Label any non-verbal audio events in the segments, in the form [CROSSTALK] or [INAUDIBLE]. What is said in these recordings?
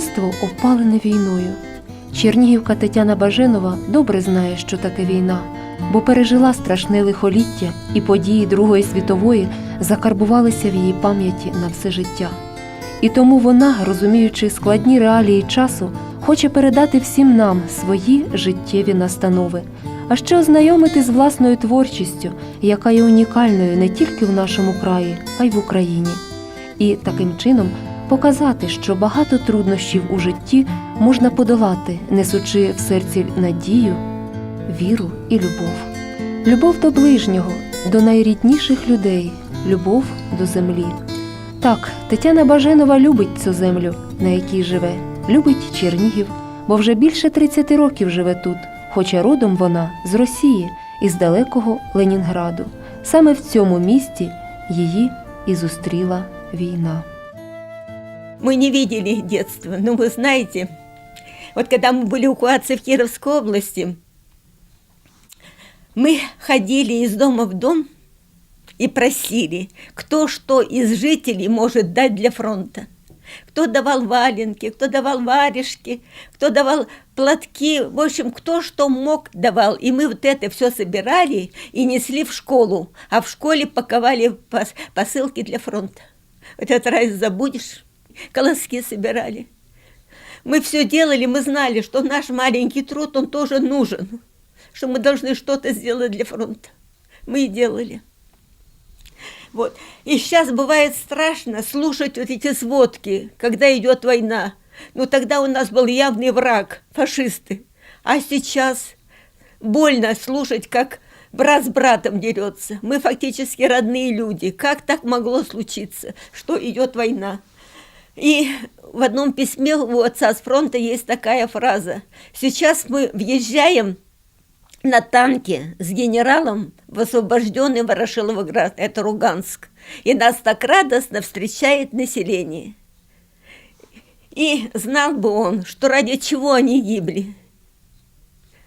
Дитинство опалене війною. Чернігівка Тетяна Баженова добре знає, що таке війна, бо пережила страшне лихоліття, і події Другої світової закарбувалися в її пам'яті на все життя. І тому вона, розуміючи складні реалії часу, хоче передати всім нам свої життєві настанови, а ще ознайомити з власною творчістю, яка є унікальною не тільки в нашому краї, а й в Україні. І таким чином показати, що багато труднощів у житті можна подолати, несучи в серці надію, віру і любов. Любов до ближнього, до найрідніших людей, любов до землі. Так, Тетяна Баженова любить цю землю, на якій живе, любить Чернігів, бо вже більше 30 років живе тут, хоча родом вона з Росії, із далекого Ленінграду. Саме в цьому місті її і зустріла війна. Мы не видели детства, но вы знаете, вот когда мы были эвакуации в Кировской области, мы ходили из дома в дом и просили, кто что из жителей может дать для фронта. Кто давал валенки, кто давал варежки, кто давал платки, в общем, кто что мог давал. И мы вот это все собирали и несли в школу, а в школе паковали пос- посылки для фронта. Вот этот раз забудешь, [LAUGHS] колоски собирали. Мы все делали, мы знали, что наш маленький труд, он тоже нужен, что мы должны что-то сделать для фронта. Мы и делали. Вот. И сейчас бывает страшно слушать вот эти сводки, когда идет война. Ну тогда у нас был явный враг, фашисты. А сейчас больно слушать, как брат с братом дерется. Мы фактически родные люди. Как так могло случиться, что идет война? И в одном письме у отца с фронта есть такая фраза. Сейчас мы въезжаем на танке с генералом в освобожденный Ворошиловград, это Руганск. И нас так радостно встречает население. И знал бы он, что ради чего они гибли.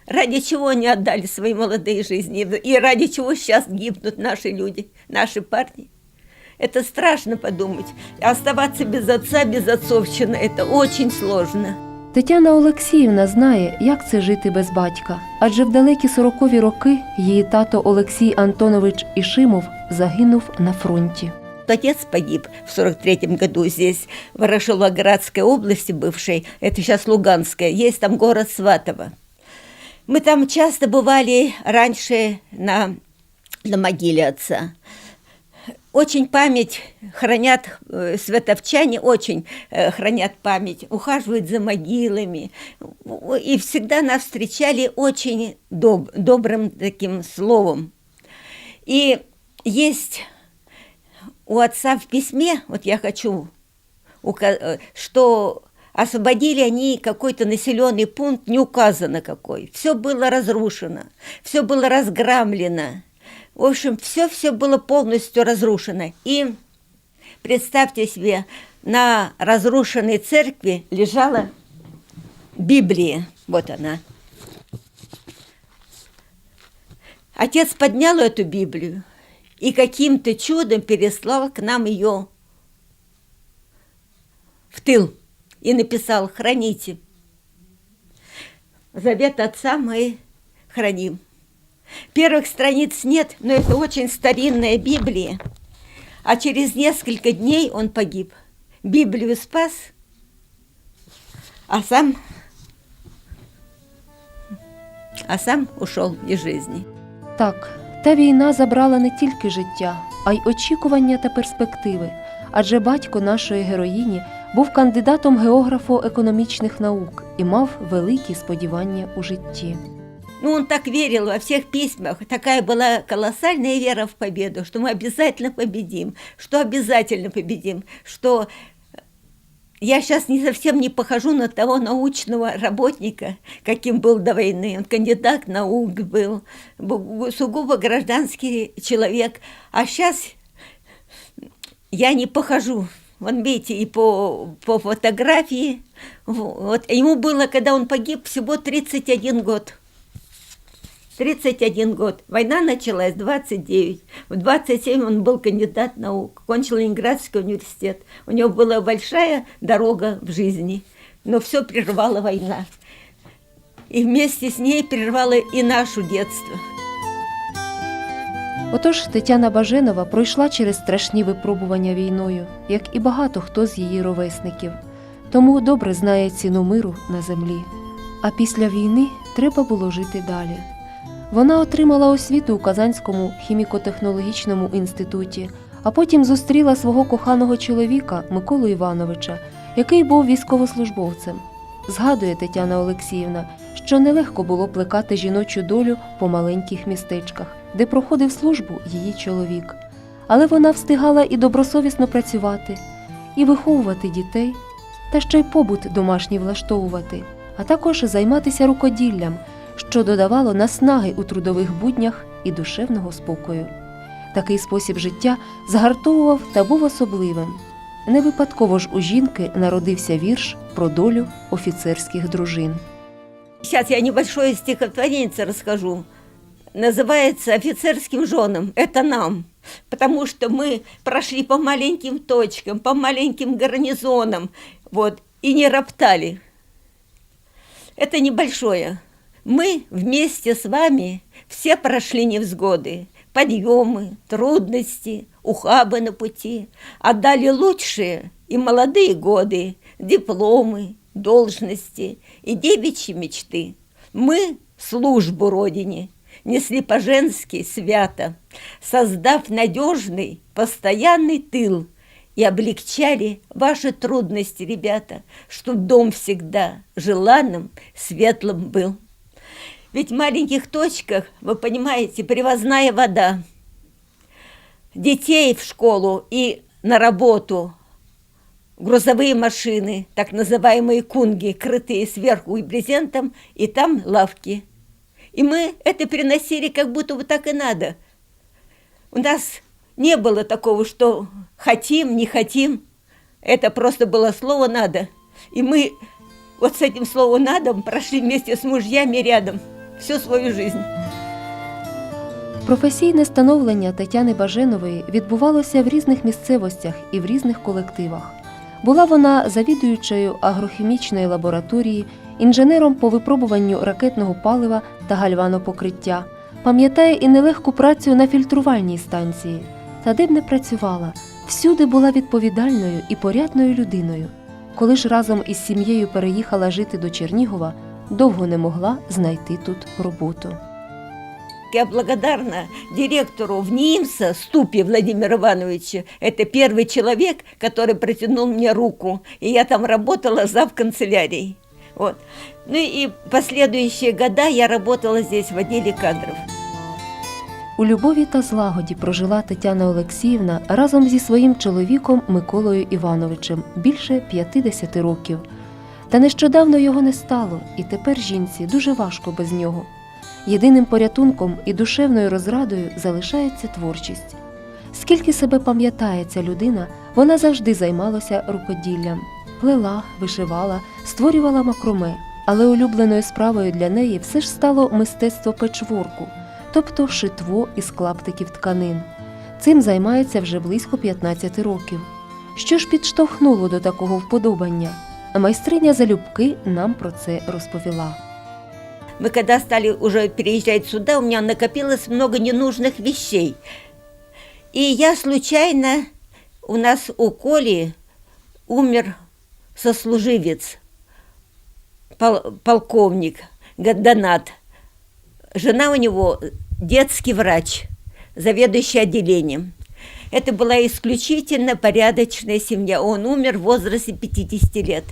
Ради чего они отдали свои молодые жизни. И ради чего сейчас гибнут наши люди, наши парни. Это страшно подумать. Оставаться без отца, без отцовщины, это очень сложно. Тетяна Олексіївна знає, як це жити без батька, адже в далекі сорокові роки її тато Олексій Антонович Ішимов загинув на фронті. Отец погиб в 43-м году здесь, в Ворошиловградской области бывшей, это сейчас Луганская, есть там город Сватово. Мы там часто бывали раньше на, на могиле отца. Очень память хранят, э, святовчане очень э, хранят память, ухаживают за могилами. И всегда нас встречали очень доб- добрым таким словом. И есть у отца в письме, вот я хочу, э, что освободили они какой-то населенный пункт, не указано какой. Все было разрушено, все было разгромлено. В общем, все-все было полностью разрушено. И представьте себе, на разрушенной церкви лежала Библия. Вот она. Отец поднял эту Библию и каким-то чудом переслал к нам ее в тыл и написал «Храните». Завет отца мы храним. Первых страниц нет, но это очень старинная Библия. А через несколько дней он погиб. Библию спас, а сам, а сам ушел из жизни. Так, та війна забрала не тільки життя, а й очікування та перспективи. Адже батько нашої героїні був кандидатом географо-економічних наук і мав великі сподівання у житті. Ну, он так верил во всех письмах. Такая была колоссальная вера в победу, что мы обязательно победим, что обязательно победим, что я сейчас не совсем не похожу на того научного работника, каким был до войны. Он кандидат наук был, сугубо гражданский человек. А сейчас я не похожу. Вон, видите, и по, по фотографии. Вот. Ему было, когда он погиб, всего 31 год. 31 год. Война началась в 29. В 27 он был кандидат наук, кончил Ленинградский университет. У него была большая дорога в жизни, но все прервала война. И вместе с ней прервало и наше детство. Отож, Тетяна Баженова пройшла через страшні випробування війною, як і багато хто з її ровесників, тому добре знає ціну миру на землі. А після війни треба було жити далі. Вона отримала освіту у Казанському хіміко-технологічному інституті, а потім зустріла свого коханого чоловіка Миколу Івановича, який був військовослужбовцем. Згадує Тетяна Олексіївна, що нелегко було плекати жіночу долю по маленьких містечках, де проходив службу її чоловік. Але вона встигала і добросовісно працювати, і виховувати дітей, та ще й побут домашній влаштовувати, а також займатися рукоділлям, що додавало наснаги у трудових буднях і душевного спокою. Такий спосіб життя згартовував та був особливим. Не випадково ж у жінки народився вірш про долю офіцерських дружин. Сейчас я небольшое стихотворение расскажу. Называется «Офицерским женам». Это нам. Потому что мы прошли по маленьким точкам, по маленьким гарнизонам, вот, и не роптали. Это небольшое. Мы вместе с вами все прошли невзгоды, подъемы, трудности, ухабы на пути, отдали лучшие и молодые годы, дипломы, должности и девичьи мечты. Мы службу Родине несли по-женски свято, создав надежный, постоянный тыл и облегчали ваши трудности, ребята, чтоб дом всегда желанным, светлым был. Ведь в маленьких точках, вы понимаете, привозная вода. Детей в школу и на работу грузовые машины, так называемые кунги, крытые сверху и брезентом, и там лавки. И мы это переносили, как будто вот так и надо. У нас не было такого, что хотим, не хотим. Это просто было слово «надо». И мы вот с этим словом «надо» прошли вместе с мужьями рядом всю свою жизнь. Професійне становлення Тетяни Баженової відбувалося в різних місцевостях і в різних колективах. Була вона завідуючою агрохімічної лабораторії, інженером по випробуванню ракетного палива та гальванопокриття. Пам'ятає і нелегку працю на фільтрувальній станції. Та де б не працювала, всюди була відповідальною і порядною людиною. Коли ж разом із сім'єю переїхала жити до Чернігова, довго не могла знайти тут роботу. Я благодарна директору в НИИМСа Ступе Владимиру Ивановичу. Это первый человек, который протянул мне руку. И я там работала зав канцелярией. Вот. Ну и последующие года я работала здесь в отделе кадров. У любові та злагоді прожила Тетяна Олексіївна разом зі своїм чоловіком Миколою Івановичем більше 50 років. Та нещодавно його не стало, і тепер жінці дуже важко без нього. Єдиним порятунком і душевною розрадою залишається творчість. Скільки себе пам'ятає ця людина, вона завжди займалася рукоділлям, плела, вишивала, створювала макроме, але улюбленою справою для неї все ж стало мистецтво печворку, тобто шитво із клаптиків тканин. Цим займається вже близько 15 років. Що ж підштовхнуло до такого вподобання? Майстриня залюбки нам про це розповіла. Мы когда стали уже переезжать сюда, у меня накопилось много ненужных вещей. И я случайно, у нас у Коли умер сослуживец, пол- полковник Гаддонат. Жена у него детский врач, заведующий отделением. Это была исключительно порядочная семья. Он умер в возрасте 50 лет.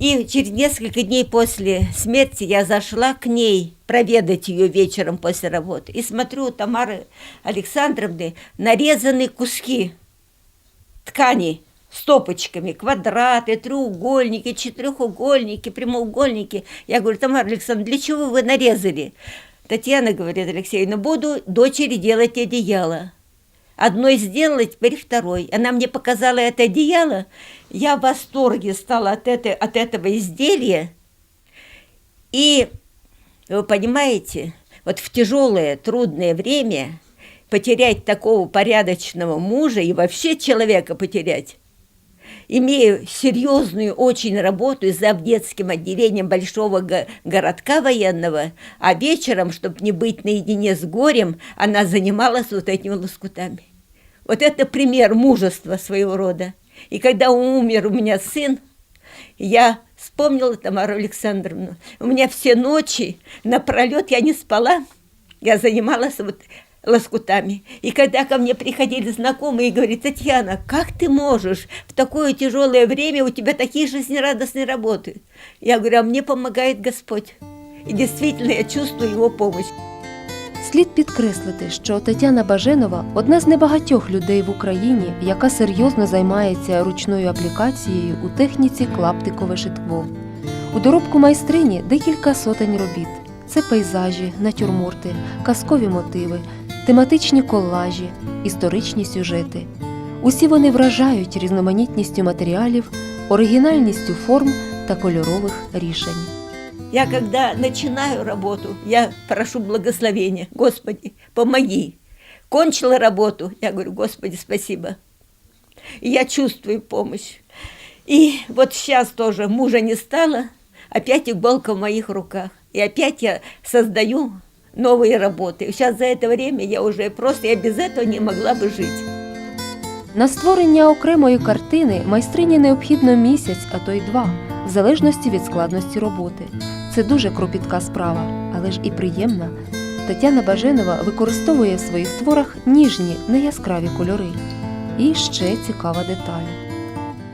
И через несколько дней после смерти я зашла к ней проведать ее вечером после работы. И смотрю, у Тамары Александровны нарезаны куски ткани стопочками, квадраты, треугольники, четырехугольники, прямоугольники. Я говорю, Тамара Александровна, для чего вы нарезали? Татьяна говорит, Алексеевна, буду дочери делать одеяло. Одной сделала, теперь второй. Она мне показала это одеяло. Я в восторге стала от, этой, от этого изделия. И вы понимаете, Вот в тяжелое, трудное время потерять такого порядочного мужа и вообще человека потерять, имея серьезную очень работу и зав детским отделением большого го- городка военного, а вечером, чтобы не быть наедине с горем, она занималась вот этими лоскутами. Вот это пример мужества своего рода. И когда умер у меня сын, я вспомнила Тамару Александровну. У меня все ночи напролет я не спала. Я занималась вот лоскутами. И когда ко мне приходили знакомые и говорят, Татьяна, как ты можешь в такое тяжелое время, у тебя такие жизнерадостные работы? Я говорю, а мне помогает Господь. И действительно я чувствую его помощь. Слід підкреслити, що Тетяна Баженова одна з небагатьох людей в Україні, яка серйозно займається ручною аплікацією у техніці клаптикове шитво. У доробку майстрині декілька сотень робіт: це пейзажі, натюрморти, казкові мотиви, тематичні колажі, історичні сюжети. Усі вони вражають різноманітністю матеріалів, оригінальністю форм та кольорових рішень. Я когда начинаю работу, я прошу благословения. Господи, помоги. Кончила работу, я говорю, Господи, спасибо. И я чувствую помощь. И вот сейчас тоже мужа не стало, опять иголка в моих руках. И опять я создаю новые работы. Сейчас за это время я уже просто, я без этого не могла бы жить. На створення окремої картини майстрині необхідно місяць, а то й два, в залежності від складності роботи. Це дуже кропітка справа, але ж і приємна. Тетяна Баженова використовує в своїх творах ніжні, неяскраві кольори. І ще цікава деталь.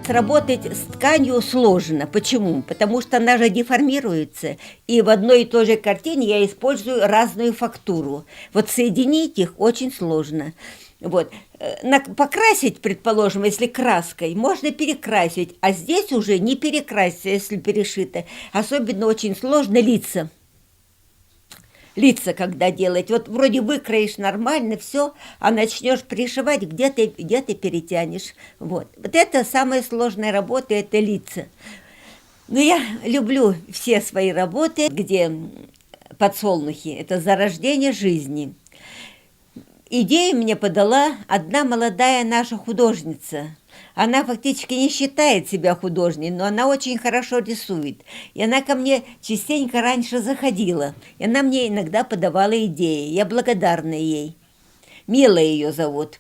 Сработать с тканью сложно. Почему? Потому что она же деформируется. И в одной и той же картине я использую разную фактуру. Вот соединить их очень сложно. Вот. Э, Покрасить, предположим, если краской, можно перекрасить, а здесь уже не перекрасить, если перешито. Особенно очень сложно лица. Лица, когда делать. Вот вроде выкроишь нормально, все, а начнешь пришивать, где ты, где ты перетянешь. Вот. вот это самая сложная работа, это лица. Но я люблю все свои работы, где подсолнухи, это зарождение жизни. Идею мне подала одна молодая наша художница. Она фактически не считает себя художницей, но она очень хорошо рисует. И она ко мне частенько раньше заходила. И она мне иногда подавала идеи. Я благодарна ей. Мила ее зовут.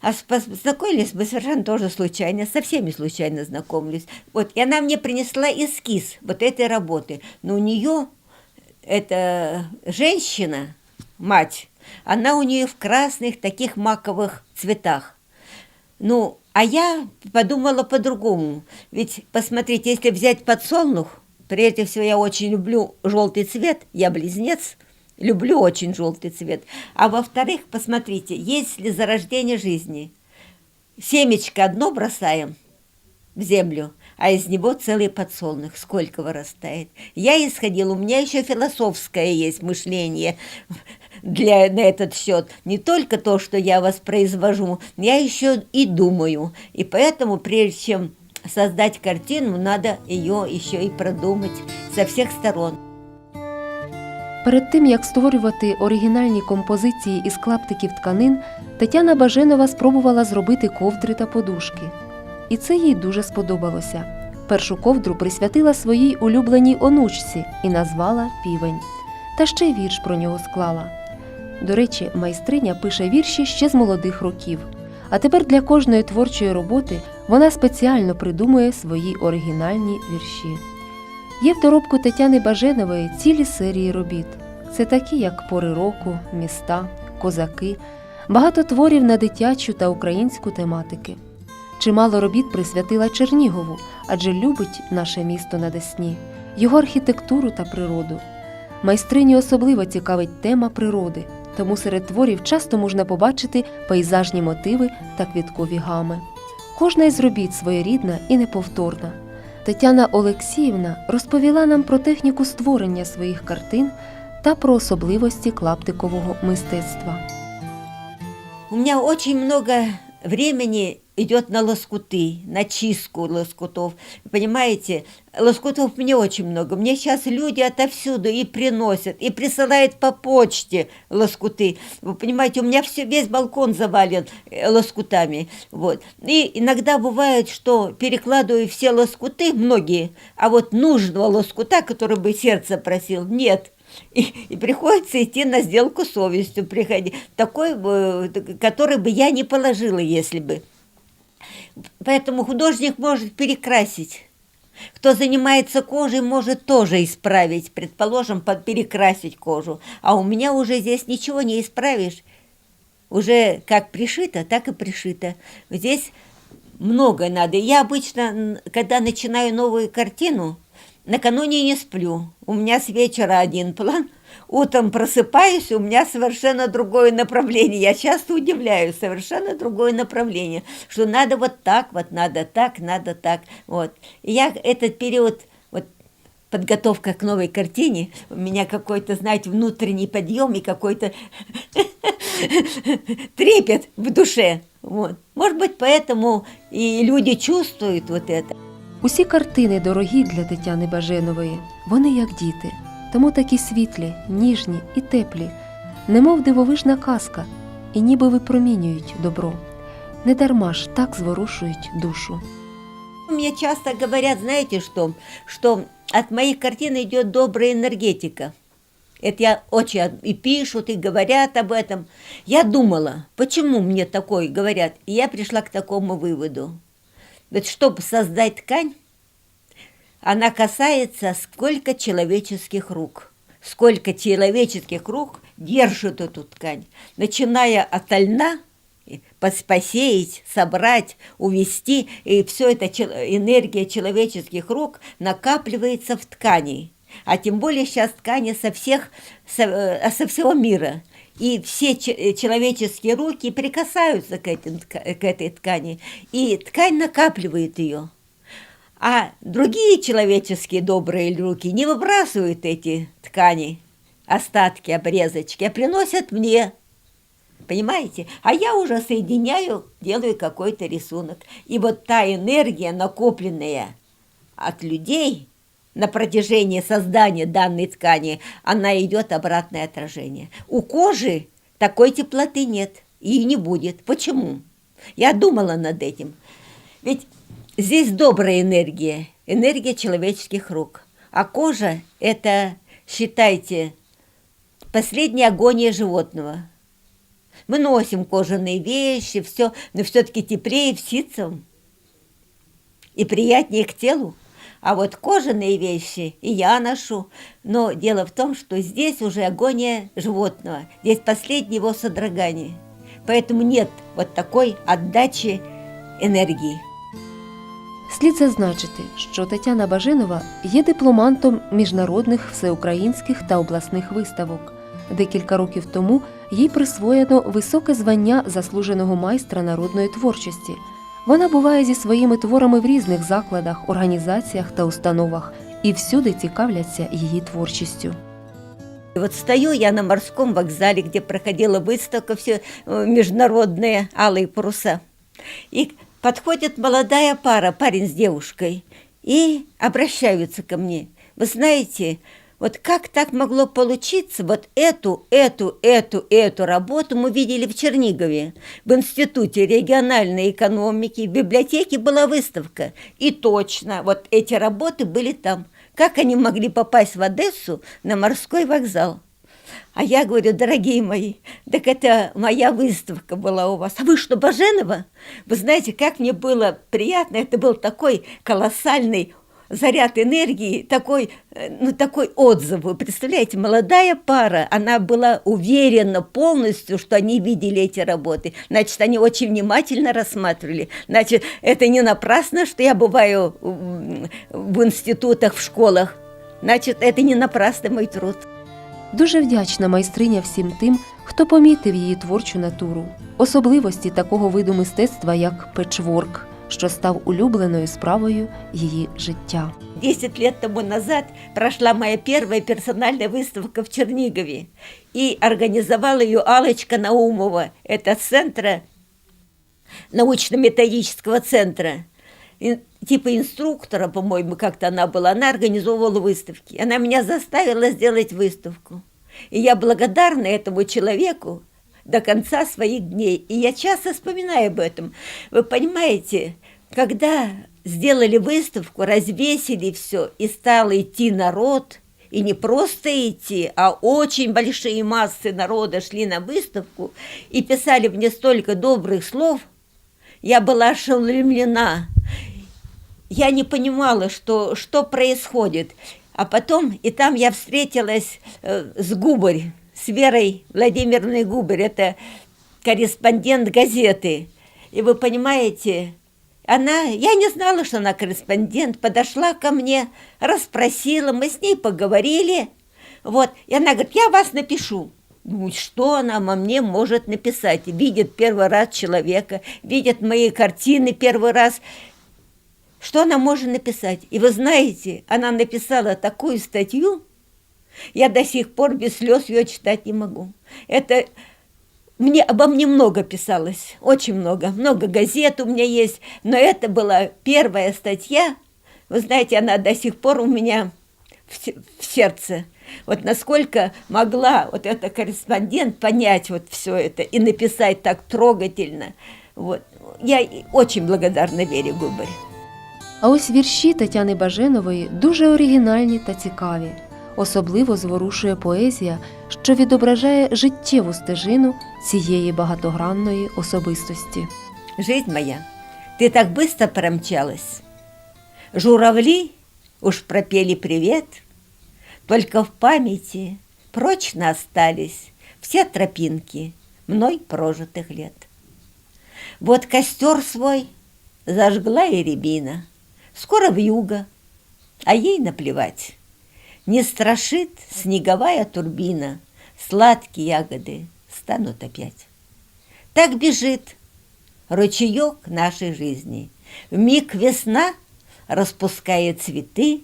А познакомились мы совершенно тоже случайно, со всеми случайно знакомились. Вот, и она мне принесла эскиз вот этой работы. Но у нее эта женщина, мать, она у нее в красных таких маковых цветах. Ну, а я подумала по-другому. Ведь, посмотрите, если взять подсолнух, прежде всего я очень люблю желтый цвет, я близнец, люблю очень желтый цвет. А во-вторых, посмотрите, если зарождение жизни, семечко одно бросаем в землю, а из него целый подсолнух, сколько вырастает. Я исходила, у меня еще философское есть мышление для, на этот счет. Не только то, что я воспроизвожу, я еще и думаю. И поэтому, прежде чем создать картину, надо ее еще и продумать со всех сторон. Перед тим як створювати оригінальні композиції із клаптиків тканин, Тетяна Баженова спробувала зробити ковдри та подушки. І це їй дуже сподобалося. Першу ковдру присвятила своїй улюбленій онучці і назвала Півень. Та ще вірш про нього склала. До речі, майстриня пише вірші ще з молодих років. А тепер для кожної творчої роботи вона спеціально придумує свої оригінальні вірші. Є в доробку Тетяни Баженової цілі серії робіт. Це такі, як пори року, міста, козаки, багато творів на дитячу та українську тематики. Чимало робіт присвятила Чернігову, адже любить наше місто на Десні, його архітектуру та природу. Майстрині особливо цікавить тема природи, тому серед творів часто можна побачити пейзажні мотиви та квіткові гами. Кожна із робіт своєрідна і неповторна. Тетяна Олексіївна розповіла нам про техніку створення своїх картин та про особливості клаптикового мистецтва. У меня очень много времени идет на лоскуты, на чистку лоскутов. Понимаете, лоскутов мне очень много. Мне сейчас люди отовсюду и приносят, и присылают по почте лоскуты. Вы понимаете, у меня все, весь балкон завален э, лоскутами. Вот. И иногда бывает, что перекладываю все лоскуты, многие, а вот нужного лоскута, который бы сердце просил, нет. И, и приходится идти на сделку совестью, приходи, такой, бы, который бы я не положила, если бы. Поэтому художник может перекрасить. Кто занимается кожей, может тоже исправить, предположим, перекрасить кожу. А у меня уже здесь ничего не исправишь. Уже как пришито, так и пришито. Здесь много надо. Я обычно, когда начинаю новую картину, накануне не сплю. У меня с вечера один план. Утром просыпаюсь, у меня совершенно другое направление. Я часто удивляюсь, совершенно другое направление. Что надо вот так, вот надо так, надо так. Вот. И я этот период, подготовка к новой картине, у меня какой-то, знаете, внутренний подъем и какой-то [LAUGHS] трепет в душе. Вот. Может быть, поэтому и люди чувствуют вот это. Усі картини дорогі для Тетяни Баженової. Вони як діти, тому такі світлі, ніжні і теплі, немов дивовижна казка, і ніби випромінюють добро. Недарма ж так зворушують душу. Мне часто говорят, знаете что, что от моих картин идет добрая энергетика. Это я очень от- и пишут, и говорят об этом. Я думала, почему мне такое говорят, и я пришла к такому выводу. Вот чтобы создать ткань, она касается сколько человеческих рук. Сколько человеческих рук держит эту ткань, начиная от льна, посеять, собрать, увести, и все это энергия человеческих рук накапливается в ткани. А тем более сейчас ткани со всех, со, э, со всего мира. И все э, человеческие руки прикасаются к, этим к этой ткани, и ткань накапливает ее. А другие человеческие добрые руки не выбрасывают эти ткани, остатки, обрезочки, а приносят мне. Понимаете? А я уже соединяю, делаю какой-то рисунок. И вот та энергия, накопленная от людей на протяжении создания данной ткани, она идет обратное отражение. У кожи такой теплоты нет и не будет. Почему? Я думала над этим. Ведь здесь добрая энергия, энергия человеческих рук. А кожа – это, считайте, последняя агония животного. Мы носим кожаные вещи, все, но все-таки теплее в ситцевом и приятнее к телу. А вот кожаные вещи и я ношу. Но дело в том, что здесь уже агония животного. Здесь последнее его содрогание. Поэтому нет вот такой отдачи энергии. Слід зазначити, що Тетяна Баженова є дипломантом міжнародних всеукраїнських та обласних виставок. Декілька років тому їй присвоєно високе звання заслуженого майстра народної творчості. Вона буває зі своїми творами в різних закладах, організаціях та установах і всюди цікавляться її творчістю. И вот стою я на морском вокзале, где проходила выставка все международные алые паруса. И подходит молодая пара, парень с девушкой, и обращаются ко мне. Вы знаете, вот как так могло получиться, вот эту, эту, эту, эту работу мы видели в Чернигове, в Институте региональной экономики, в библиотеке была выставка. И точно, вот эти работы были там. Как они могли попасть в Одессу на морской вокзал? А я говорю, дорогие мои, так это моя выставка была у вас. А вы что, Баженова? Вы знаете, как мне было приятно, это был такой колоссальный заряд энергии, такой, э, ну, такой отзыв. Вы представляете, молодая пара, она была уверена полностью, что они видели эти работы. Значит, они очень внимательно рассматривали. Значит, это не напрасно, что я бываю м, в институтах, в школах. Значит, это не напрасно мой труд. Дуже вдячна майстриня всім тим, хто помітив її творчу натуру, особливості такого виду мистецтва, як печворк, що став улюбленою справою її життя. Десять лет тому назад прошла моя первая персональная выставка в Чернигове. И организовала ее Алочка Наумова. Это центра научно-методического центра, типа инструктора, по-моему, как-то она была, она организовывала выставки. Она меня заставила сделать выставку. И я благодарна этому человеку до конца своих дней. И я часто вспоминаю об этом. Вы понимаете, когда сделали выставку, развесили все, и стал идти народ, и не просто идти, а очень большие массы народа шли на выставку и писали мне столько добрых слов, я была ошеломлена. Я не понимала, что, что происходит. А потом, и там я встретилась э, с Губарь, с Верой Владимировной Губарь, это корреспондент газеты. И вы понимаете, она, я не знала, что она корреспондент, подошла ко мне, расспросила, мы с ней поговорили. Вот, и она говорит, я вас напишу. Думаю, что она во мне может написать? Видит первый раз человека, видит мои картины первый раз. Что она может написать? И вы знаете, она написала такую статью, я до сих пор без слез ее читать не могу. Это мне обо мне много писалось, очень много, много газет у меня есть, но это была первая статья. Вы знаете, она до сих пор у меня в, се- в сердце. Вот насколько могла вот эта корреспондент понять вот все это и написать так трогательно. Вот. Я и очень благодарна Вере Губарь. А ось вірші Тетяни Баженової дуже оригінальні та цікаві. Особливо зворушує поезія, що відображає життєву стежину цієї багатогранної особистості. Жизнь моя, ты так быстро промчалась. Журавли уж пропели привет, Только в памяти прочно остались Все тропинки мной прожитых лет. Вот костер свой зажгла и рябина, Скоро вьюга, а ей наплевать. Не страшит снеговая турбина, Сладкие ягоды станут опять. Так бежит ручеек нашей жизни. В миг весна распускает цветы,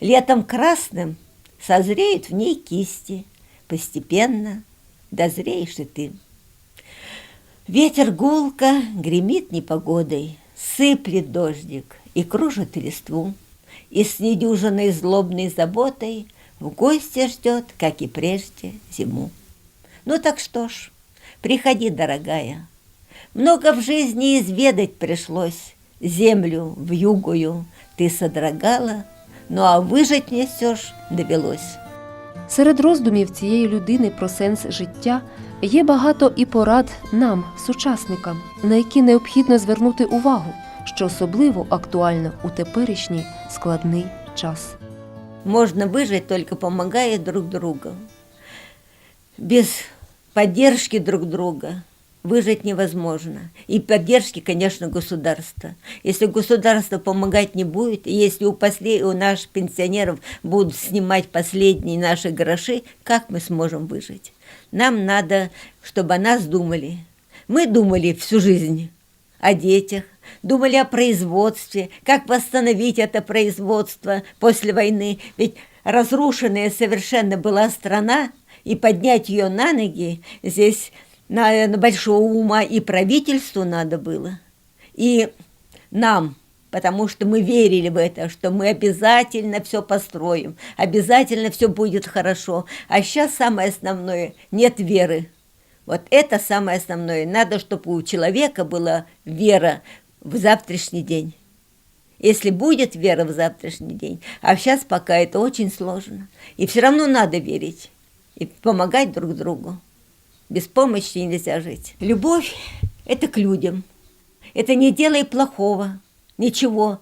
летом красным созреют в ней кисти, постепенно дозреешь и ты. Ветер гулко гремит непогодой, сыплет дождик и кружит листву, и с недюжиной злобной заботой в гости ждет, как и прежде, зиму. Ну так что ж, приходи, дорогая, много в жизни изведать пришлось. Землю в югую ты содрогала, ну а все ж довелось. Серед роздумів цієї людини про сенс життя є багато і порад нам, сучасникам, на які необхідно звернути увагу, що особливо актуально у теперішній складний час. Можно выжить только помогая друг другу. Без поддержки друг друга выжить невозможно. И поддержки, конечно, государства. Если государство помогать не будет, если у, после... у наших пенсионеров будут снимать последние наши гроши, как мы сможем выжить? Нам надо, чтобы о нас думали. Мы думали всю жизнь о детях, думали о производстве, как восстановить это производство после войны. Ведь разрушенная совершенно была страна, и поднять ее на ноги здесь, наверное, большого ума и правительству надо было, и нам, потому что мы верили в это, что мы обязательно все построим, обязательно все будет хорошо. А сейчас самое основное – нет веры. Вот это самое основное. Надо, чтобы у человека была вера в завтрашний день. Если будет вера в завтрашний день, а сейчас пока это очень сложно. И все равно надо верить и помогать друг другу. Без помощи нельзя жить. Любовь – это к людям. Это не делай плохого, ничего.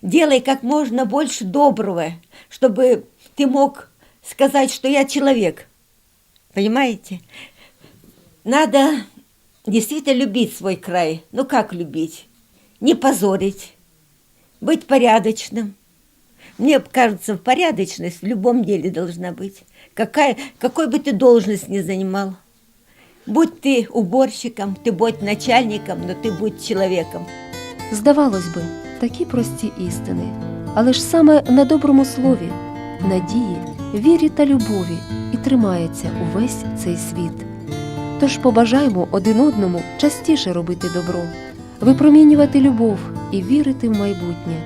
Делай как можно больше доброго, чтобы ты мог сказать, что я человек. Понимаете? Надо действительно любить свой край. Ну как любить? Не позорить, быть порядочным. Мне кажется, порядочность в любом деле должна быть. Какая, какой бы ты должность ни занимал. Будь ты уборщиком, ты будь начальником, но ты будь человеком. Здавалось би, такі прості істини, але ж саме на доброму слові, надії, вірі та любові і тримається увесь цей світ. Тож побажаймо один одному частіше робити добро, випромінювати любов і вірити в майбутнє.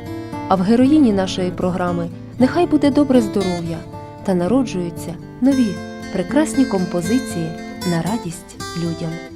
А в героїні нашої програми нехай буде добре здоров'я та народжуються нові прекрасні композиції на радість людям.